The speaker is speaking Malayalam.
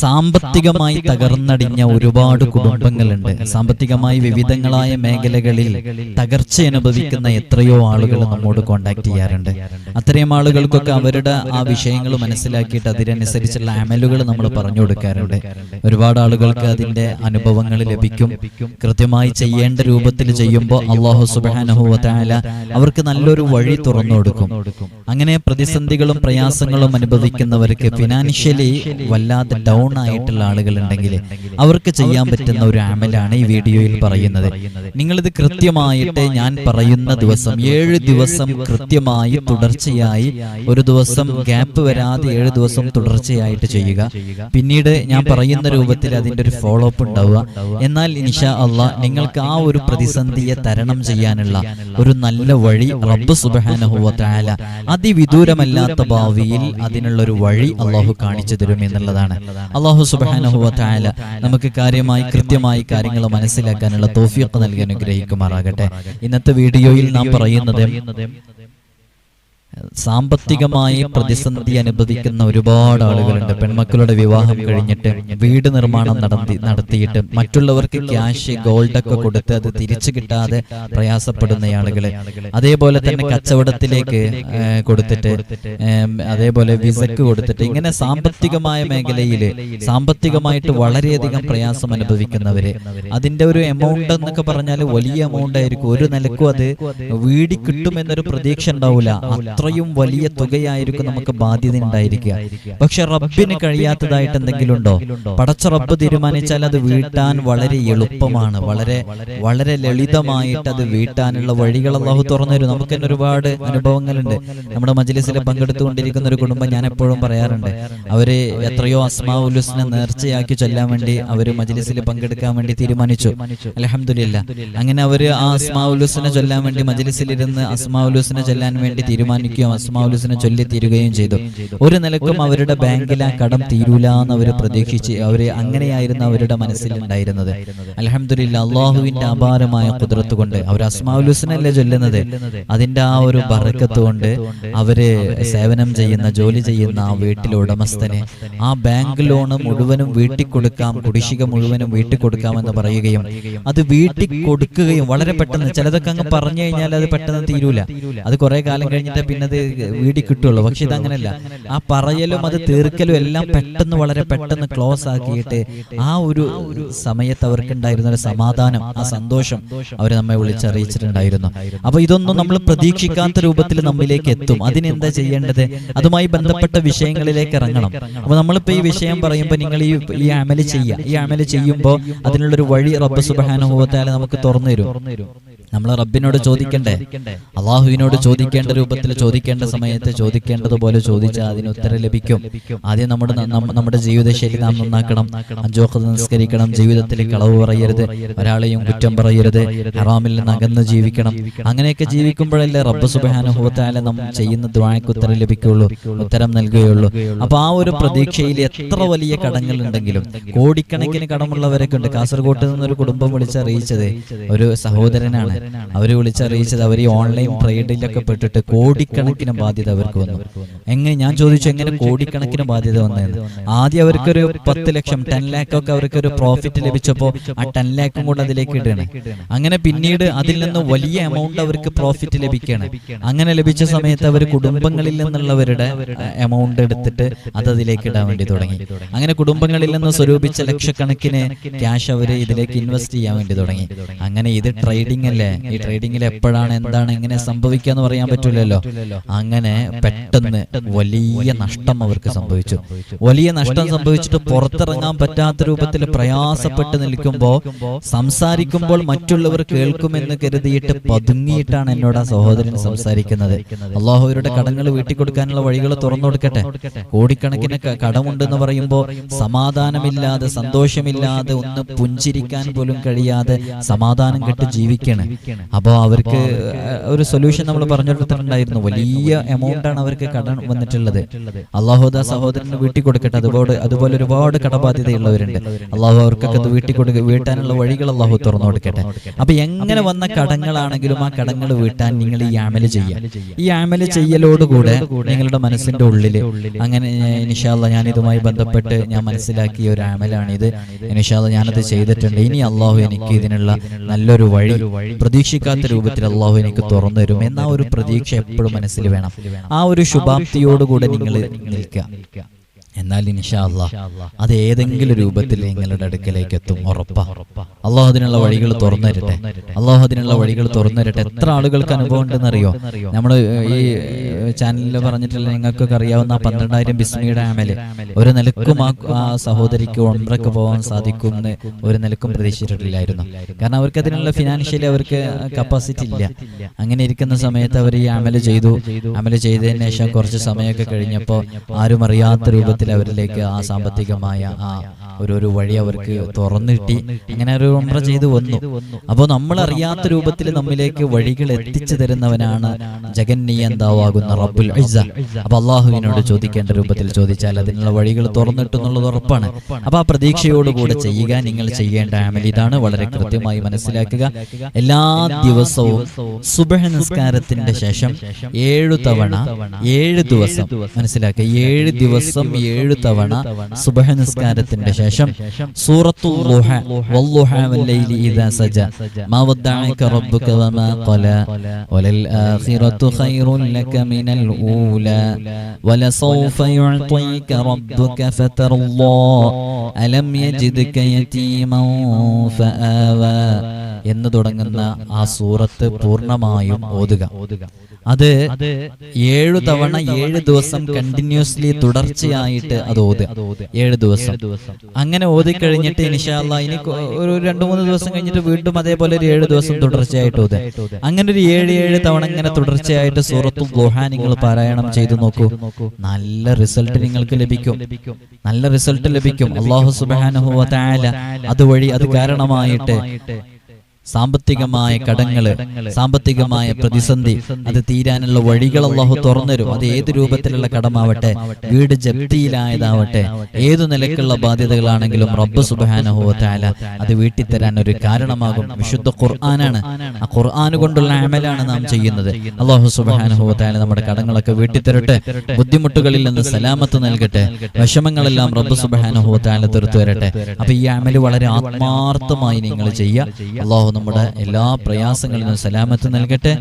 സാമ്പത്തികമായി തകർന്നടിഞ്ഞ ഒരുപാട് കുടുംബങ്ങളുണ്ട്. സാമ്പത്തികമായി വിവിധങ്ങളായ മേഖലകളിൽ തകർച്ച അനുഭവിക്കുന്ന എത്രയോ ആളുകൾ നമ്മോട് കോണ്ടാക്ട് ചെയ്യാറുണ്ട്. അത്രയും ആളുകൾക്കൊക്കെ അവരുടെ ആ വിഷയങ്ങൾ മനസ്സിലാക്കിയിട്ട് അതിനനുസരിച്ചുള്ള അമലുകൾ നമ്മൾ പറഞ്ഞു കൊടുക്കാറുണ്ട്. ഒരുപാട് ആളുകൾക്ക് അതിന്റെ അനുഭവങ്ങൾ ലഭിക്കും. കൃത്യമായി ചെയ്യേണ്ട രൂപത്തിൽ ചെയ്യുമ്പോൾ അള്ളാഹു സുബാനഹുല അവർക്ക് നല്ലൊരു വഴി തുറന്നു കൊടുക്കും. അങ്ങനെ പ്രതിസന്ധികളും പ്രയാസങ്ങളും അനുഭവിക്കുന്നവർക്ക് ഫിനാൻഷ്യലി വല്ലാതെ ഡൗൺ ആയിട്ടുള്ള ആളുകൾ ഉണ്ടെങ്കിൽ അവർക്ക് ചെയ്യാൻ പറ്റുന്ന ഒരു ആമലാണ് ഈ വീഡിയോയിൽ പറയുന്നത്. നിങ്ങളിത് കൃത്യമായിട്ട് ഞാൻ പറയുന്ന ദിവസം ഏഴ് ദിവസം കൃത്യമായി തുടർച്ചയായി ഒരു ദിവസം ഗ്യാപ്പ് വരാതെ ഏഴ് ദിവസം തുടർച്ചയായിട്ട് ചെയ്യുക. പിന്നീട് ഞാൻ പറയുന്ന രൂപത്തിൽ അതിന്റെ ഒരു ഫോളോ അപ്പ് ഉണ്ടാവുക. എന്നാൽ നിഷ അള്ളാ നിങ്ങൾക്ക് ആ ഒരു പ്രതിസന്ധിയെ തരണം ചെയ്യാനുള്ള ഒരു നല്ല വഴി റബ്ബ് സുബാനഹുല അതിവിദൂരമല്ലാത്ത ഭാവിയിൽ അതിനുള്ള ഒരു വഴി അള്ളാഹു കാണിച്ചു തരും എന്നുള്ളതാണ് അള്ളാഹു സുബാനഹുല നമുക്ക് കാര്യമായി കൃത്യമായി കാര്യങ്ങൾ മനസ്സിലാക്കാനുള്ള തോഫിയൊക്കെ നൽകി അനുഗ്രഹിക്കുമാറാകട്ടെ. ഇന്നത്തെ വീഡിയോയിൽ നാം പറയുന്നത് സാമ്പത്തികമായി പ്രതിസന്ധി അനുഭവിക്കുന്ന ഒരുപാട് ആളുകളുണ്ട്. പെൺമക്കളുടെ വിവാഹം കഴിഞ്ഞിട്ട് വീട് നിർമ്മാണം നടത്തി നടത്തിയിട്ട് മറ്റുള്ളവർക്ക് ക്യാഷ് ഗോൾഡ് ഒക്കെ കൊടുത്ത് അത് തിരിച്ചു കിട്ടാതെ പ്രയാസപ്പെടുന്ന ആളുകൾ അതേപോലെ തന്നെ കച്ചവടത്തിലേക്ക് കൊടുത്തിട്ട് അതേപോലെ വിസക്ക് കൊടുത്തിട്ട് ഇങ്ങനെ സാമ്പത്തികമായ മേഖലയിൽ സാമ്പത്തികമായിട്ട് വളരെയധികം പ്രയാസം അനുഭവിക്കുന്നവര് അതിന്റെ ഒരു എമൗണ്ട് എന്നൊക്കെ പറഞ്ഞാൽ വലിയ എമൗണ്ട് ആയിരിക്കും. ഒരു നിലക്കും അത് വീടി കിട്ടുമെന്നൊരു പ്രതീക്ഷ ഉണ്ടാവില്ല അത്രയും വലിയ തുകയായിരിക്കും നമുക്ക് ബാധ്യത ഉണ്ടായിരിക്കുക. പക്ഷെ റബ്ബിന് കഴിയാത്തതായിട്ട് എന്തെങ്കിലും ഉണ്ടോ പടച്ച റബ്ബ് തീരുമാനിച്ചാൽ അത് വീട്ടാൻ വളരെ എളുപ്പമാണ്. വളരെ വളരെ ലളിതമായിട്ട് അത് വീട്ടാനുള്ള വഴികൾ അള്ളാഹു തുറന്നു തരും. നമുക്ക് തന്നെ ഒരുപാട് അനുഭവങ്ങളുണ്ട്. നമ്മുടെ മജ്ലിസിൽ പങ്കെടുത്തുകൊണ്ടിരിക്കുന്ന ഒരു കുടുംബം ഞാൻ എപ്പോഴും പറയാറുണ്ട്. അവർ എത്രയോ അസ്മാ ഉലുസിനെ നേർച്ചയാക്കി ചൊല്ലാൻ വേണ്ടി അവർ മജ്ലിസിൽ പങ്കെടുക്കാൻ വേണ്ടി തീരുമാനിച്ചു. അലഹമില്ല അങ്ങനെ അവർ ആ അസ്മാ ഉലുസിനെ ചൊല്ലാൻ വേണ്ടി മജ്ലിസിലിരുന്ന് അസ്മാ ഉലുസിനെ ചൊല്ലാൻ വേണ്ടി തീരുമാനിക്കുകയും അസ്മാ ഉലുസിനെ ചൊല്ലി തീരുകയും ചെയ്തു. ഒരു നിലക്കും അവരുടെ ബാങ്കിൽ ആ കടം തീരൂല എന്ന് അവർ പ്രതീക്ഷിച്ച് അവരെ അങ്ങനെയായിരുന്നു അവരുടെ മനസ്സിൽ ഉണ്ടായിരുന്നത് അലഹമില്ല അള്ളാഹുവിന്റെ അപാരമായ കുതിരത്ത് കൊണ്ട് അവർ അസ്മാ ഉലുസിനല്ലേ ചൊല്ലുന്നത്? അതിന്റെ ആ ഒരു ബറക്കത്ത് കൊണ്ട് അവർ സേവനം ചെയ്യുന്ന ജോലി ചെയ്യുന്ന ആ വീട്ടിലെ ഉടമസ്ഥനെ ആ ബാങ്ക് ലോണ് മുഴുവനും വീട്ടിൽ കൊടുക്കാം കുടിശ്ശിക മുഴുവനും വീട്ടിൽ കൊടുക്കാമെന്ന് പറയുകയും അത് വീട്ടിൽ കൊടുക്കുകയും വളരെ പെട്ടെന്ന് ചിലതൊക്കെ അങ്ങ് പറഞ്ഞു കഴിഞ്ഞാൽ അത് പെട്ടെന്ന് തീരൂല. അത് കുറെ കാലം കഴിഞ്ഞിട്ട് പിന്നെ അത് വീടി കിട്ടുള്ളൂ. പക്ഷെ ഇതങ്ങനല്ല. ആ പറയലും അത് തീർക്കലും എല്ലാം പെട്ടെന്ന് വളരെ പെട്ടെന്ന് ക്ലോസ് ആക്കിയിട്ട് ആ ഒരു സമയത്ത് അവർക്കുണ്ടായിരുന്ന ഒരു സമാധാനം ആ സന്തോഷം അവർ നമ്മെ വിളിച്ചറിയിച്ചിട്ടുണ്ടായിരുന്നു. അപ്പൊ ഇതൊന്നും നമ്മൾ പ്രതീക്ഷിക്കാത്ത രൂപത്തിൽ നമ്മിലേക്ക് എത്തും. അതിനെന്താ ചെയ്യേണ്ടത്? അതുമായി ബന്ധപ്പെട്ട വിഷയങ്ങളിലേക്ക് ഇറങ്ങണം. അപ്പൊ നമ്മളിപ്പോ ഈ വിഷയം പറയുമ്പോൾ നിങ്ങൾ ഈ ഈ അമൽ ചെയ്യുക ഈ അമൽ ചെയ്യുമ്പോൾ അതിനുള്ളൊരു വഴി റബ്ബ് സുബാനുഭവത്താല നമുക്ക് തുറന്നു തരും. നമ്മൾ റബ്ബിനോട് ചോദിക്കണ്ടേ? അള്ളാഹുവിനോട് ചോദിക്കേണ്ട രൂപത്തിൽ ചോദിക്കേണ്ട സമയത്ത് ചോദിക്കേണ്ടതുപോലെ ചോദിച്ചാൽ അതിന് ഉത്തരം ലഭിക്കും. ആദ്യം നമ്മുടെ നമ്മ- നമ്മുടെ ജീവിതശൈലി നാം നന്നാക്കണം. അഞ്ചോക്കത്ത് നിസ്കരിക്കണം ജീവിതത്തിൽ കളവ് പറയരുത് ഒരാളെയും കുറ്റം പറയരുത് ഹറാമിൽ നിന്ന് അകന്ന് ജീവിക്കണം. അങ്ങനെയൊക്കെ ജീവിക്കുമ്പോഴല്ലേ റബ്ബ് സുബാനുഭവത്താലെ നാം ചെയ്യുന്ന ദ്വായക്ക് ഉത്തരം ലഭിക്കുകയുള്ളൂ. ഉത്തരം നൽകുകയുള്ളൂ. അപ്പൊ ആ ഒരു പ്രതീക്ഷയിൽ എത്ര വലിയ കടങ്ങൾ ഉണ്ടെങ്കിലും കോടിക്കണക്കിന് കടമുള്ളവരൊക്കെ ഉണ്ട്. കാസർഗോട്ട് നിന്നൊരു കുടുംബം വിളിച്ചറിയിച്ചത് ഒരു സഹോദരനാണ് അവർ വിളിച്ചറിയിച്ചത് അവർ ഈ ഓൺലൈൻ ട്രേഡിലൊക്കെ പെട്ടിട്ട് കോടിക്കണക്കിന് ബാധ്യത അവർക്ക് വന്നു. എങ്ങനെ ഞാൻ ചോദിച്ചു എങ്ങനെ കോടിക്കണക്കിന് ബാധ്യത വന്നതെന്ന് ആദ്യം അവർക്കൊരു പത്ത് ലക്ഷം ടെൻ ലാക്ക് ഒക്കെ അവർക്കൊരു പ്രോഫിറ്റ് ലഭിച്ചപ്പോൾ ആ ടെൻ ലാക്കും കൂടെ അതിലേക്ക് ഇടണം അങ്ങനെ പിന്നീട് അതിൽ നിന്ന് വലിയ എമൗണ്ട് അവർക്ക് പ്രോഫിറ്റ് ലഭിക്കണം അങ്ങനെ ലഭിച്ച സമയത്ത് അവർ കുടുംബങ്ങളിൽ നിന്നുള്ളവരുടെ എമൗണ്ട് എടുത്തിട്ട് അത് അതിലേക്ക് ഇടാൻ വേണ്ടി തുടങ്ങി. അങ്ങനെ കുടുംബങ്ങളിൽ നിന്ന് സ്വരൂപിച്ച ലക്ഷക്കണക്കിന് ക്യാഷ് അവർ ഇതിലേക്ക് ഇൻവെസ്റ്റ് ചെയ്യാൻ വേണ്ടി തുടങ്ങി അങ്ങനെ ഇത് ട്രേഡിംഗ് അല്ലേ ഈ ട്രേഡിംഗിൽ എപ്പോഴാണ് എന്താണ് എങ്ങനെ സംഭവിക്കുക എന്ന് പറയാൻ പറ്റില്ലല്ലോ അങ്ങനെ പെട്ടെന്ന് വലിയ നഷ്ടം അവർക്ക് സംഭവിച്ചു. വലിയ നഷ്ടം സംഭവിച്ചിട്ട് പുറത്തിറങ്ങാൻ പറ്റാത്ത രൂപത്തിൽ പ്രയാസപ്പെട്ട് നിൽക്കുമ്പോൾ സംസാരിക്കുമ്പോൾ മറ്റുള്ളവർ കേൾക്കുമെന്ന് കരുതിയിട്ട് പതുങ്ങിയിട്ടാണ് എന്നോട് ആ സഹോദരൻ സംസാരിക്കുന്നത്. അള്ളാഹുവരുടെ കടങ്ങൾ വീട്ടിൽ കൊടുക്കാനുള്ള വഴികൾ തുറന്നു കൊടുക്കട്ടെ കോടിക്കണക്കിന് കടമുണ്ടെന്ന് പറയുമ്പോൾ സമാധാനമില്ലാതെ സന്തോഷമില്ലാതെ ഒന്ന് പുഞ്ചിരിക്കാൻ പോലും കഴിയാതെ സമാധാനം കെട്ട് ജീവിക്കാണ്. അപ്പോൾ അവർക്ക് ഒരു സൊല്യൂഷൻ നമ്മൾ പറഞ്ഞു കൊടുത്തിട്ടുണ്ടായിരുന്നു വലിയ എമൗണ്ട് ആണ് അവർക്ക് കടം വന്നിട്ടുള്ളത്. അള്ളാഹുദ സഹോദരന് വീട്ടിൽ കൊടുക്കട്ടെ അതുപോലെ അതുപോലെ ഒരുപാട് കടബാധ്യതയുള്ളവരുണ്ട്. അള്ളാഹു അവർക്കൊക്കെ അത് വീട്ടിൽ കൊടുക്ക വീട്ടാനുള്ള വഴികൾ അള്ളാഹു തുറന്നു കൊടുക്കട്ടെ. അപ്പൊ എങ്ങനെ വന്ന കടങ്ങളാണെങ്കിലും ആ കടങ്ങൾ വീട്ടാൻ നിങ്ങൾ ഈ ആമൽ ചെയ്യുക ഈ ആമൽ ചെയ്യലോടുകൂടെ നിങ്ങളുടെ മനസ്സിന്റെ ഉള്ളിൽ അങ്ങനെ ഇനിഷാല്ല ഞാൻ ഇതുമായി ബന്ധപ്പെട്ട് ഞാൻ മനസ്സിലാക്കിയ ഒരു ആമലാണിത് ഇനിഷാല്ല ഞാനത് ചെയ്തിട്ടുണ്ട്. ഇനി അള്ളാഹു എനിക്ക് ഇതിനുള്ള നല്ലൊരു വഴി പ്രതീക്ഷിക്കാത്ത രൂപത്തിൽ അള്ളാഹു എനിക്ക് തുറന്നു തരും എന്ന ഒരു പ്രതീക്ഷ എപ്പോഴും മനസ്സിൽ വേണം. ആ ഒരു ശുഭാപ്തിയോടുകൂടെ നിങ്ങൾ നിൽക്കുക. എന്നാൽ ഇൻഷാ അല്ലാ അത് ഏതെങ്കിലും രൂപത്തിൽ നിങ്ങളുടെ അടുക്കലേക്ക് എത്തും ഉറപ്പാ. അള്ളാഹു അതിനുള്ള വഴികൾ തുറന്നിരട്ടെ. അള്ളാഹുദിനുള്ള അള്ളാഹു അതിനുള്ള വഴികൾ തുറന്നിരട്ടെ. എത്ര ആളുകൾക്ക് അനുഭവം ഉണ്ടെന്നറിയോ? നമ്മൾ ഈ ചാനലിൽ പറഞ്ഞിട്ടുള്ള നിങ്ങൾക്കൊക്കെ അറിയാവുന്ന പന്ത്രണ്ടായിരം ബിസ്മിയുടെ ആമൽ. ഒരു നിലക്കും ആ ആ സഹോദരിക്ക് ഒന്നരക്ക് പോകാൻ സാധിക്കും എന്ന് ഒരു നിലക്കും പ്രതീക്ഷിച്ചിട്ടില്ലായിരുന്നു. കാരണം അവർക്ക് അതിനുള്ള ഫിനാൻഷ്യലി അവർക്ക് കപ്പാസിറ്റി ഇല്ല. അങ്ങനെ ഇരിക്കുന്ന സമയത്ത് അവർ ഈ അമൽ ചെയ്തു. അമൽ ചെയ്തതിന് ശേഷം കുറച്ച് സമയമൊക്കെ കഴിഞ്ഞപ്പോൾ ആരും അറിയാത്ത രൂപത്തിൽ അവരിലേക്ക് ആ സാമ്പത്തികമായ ആ ഒരു ഒരു വഴി അവർക്ക് തുറന്നിട്ടി അങ്ങനെ ഒരു ഉംറ ചെയ്തു വന്നു. അപ്പോൾ നമ്മൾ അറിയാത്ത രൂപത്തിൽ നമ്മിലേക്ക് വഴികൾ എത്തിച്ചു തരുന്നവനാണ് ജഗന്നീയന്താവാകുന്ന റബ്ബുൽ ഇസ്സ. അപ്പൊ അള്ളാഹുവിനോട് ചോദിക്കേണ്ട രൂപത്തിൽ ചോദിച്ചാൽ അതിനുള്ള വഴികൾ തുറന്നിട്ടെന്നുള്ളത് ഉറപ്പാണ്. അപ്പൊ ആ പ്രതീക്ഷയോടുകൂടെ ചെയ്യുക നിങ്ങൾ ചെയ്യേണ്ട ആമൽ ഇതാണ് വളരെ കൃത്യമായി മനസ്സിലാക്കുക. എല്ലാ ദിവസവും സുബഹ നിസ്കാരത്തിന്റെ ശേഷം ഏഴു തവണ ഏഴ് ദിവസം മനസ്സിലാക്കുക. ഏഴ് ദിവസം ഏഴു തവണ സുബഹ നിസ്കാരത്തിന്റെ ശേഷം സൂറത്തുൽ ളുഹ വല്ളുഹ വല്ലൈലി ഇദാ സജ മാ വദ്ദഅക റബ്ബുക വമാ ഖല വലൽ ആഖിറതു ഖൈറുൻ ലക മിനൽ ഊല ولسوف يعطيك ربك فترضى ألم يجدك يتيما فآوى എന്ന് തുടങ്ങുന്ന ആ സൂറത്ത് പൂർണമായും ഓതുക. അത് ഏഴു തവണ ഏഴ് ദിവസം കണ്ടിന്യൂസ്ലി തുടർച്ചയായിട്ട് അത് ഓതുക. ഏഴ് ദിവസം. അങ്ങനെ ഓതി കഴിഞ്ഞിട്ട് ഇനിഷാല്ല ഇനി ഒരു രണ്ടു മൂന്ന് ദിവസം കഴിഞ്ഞിട്ട് വീണ്ടും അതേപോലെ ഒരു ഏഴ് ദിവസം തുടർച്ചയായിട്ട് ഓതുക. അങ്ങനെ ഒരു ഏഴ് ഏഴ് തവണ ഇങ്ങനെ തുടർച്ചയായിട്ട് സൂറത്തും ദുഹ നിങ്ങൾ പാരായണം ചെയ്തു നോക്കൂ. നല്ല റിസൾട്ട് നിങ്ങൾക്ക് ലഭിക്കും. നല്ല റിസൾട്ട് ലഭിക്കും. അള്ളാഹു സുബാന അതുവഴി അത് കാരണമായിട്ട് സാമ്പത്തികമായ കടങ്ങൾ സാമ്പത്തികമായ പ്രതിസന്ധി അത് തീരാനുള്ള വഴികൾ അള്ളാഹു തുറന്നുതരും. അത് ഏത് രൂപത്തിലുള്ള കടമാവട്ടെ വീട് ജപ്തിയിലായതാവട്ടെ ഏതു നിലക്കുള്ള ബാധ്യതകളാണെങ്കിലും റബ്ബ് സുബാനഹുല അത് വീട്ടിൽ തരാൻ ഒരു കാരണമാകും. വിശുദ്ധ ഖുർആനാണ്. ആ ഖുർആൻ കൊണ്ടുള്ള അമലാണ് നാം ചെയ്യുന്നത്. അള്ളാഹു സുബാനഹുല നമ്മുടെ കടങ്ങളൊക്കെ വീട്ടിൽ തരട്ടെ ബുദ്ധിമുട്ടുകളിൽ നിന്ന് സലാമത്ത് നൽകട്ടെ. വിഷമങ്ങളെല്ലാം റബ്ബ് സുബാനഹുല തീർത്തു വരട്ടെ അപ്പൊ ഈ അമൽ വളരെ ആത്മാർത്ഥമായി നിങ്ങൾ ചെയ്യുക. അള്ളാഹു നമ്മുടെ എല്ലാ പ്രയാസങ്ങളിലും സലാമത്ത് നൽകട്ടെ.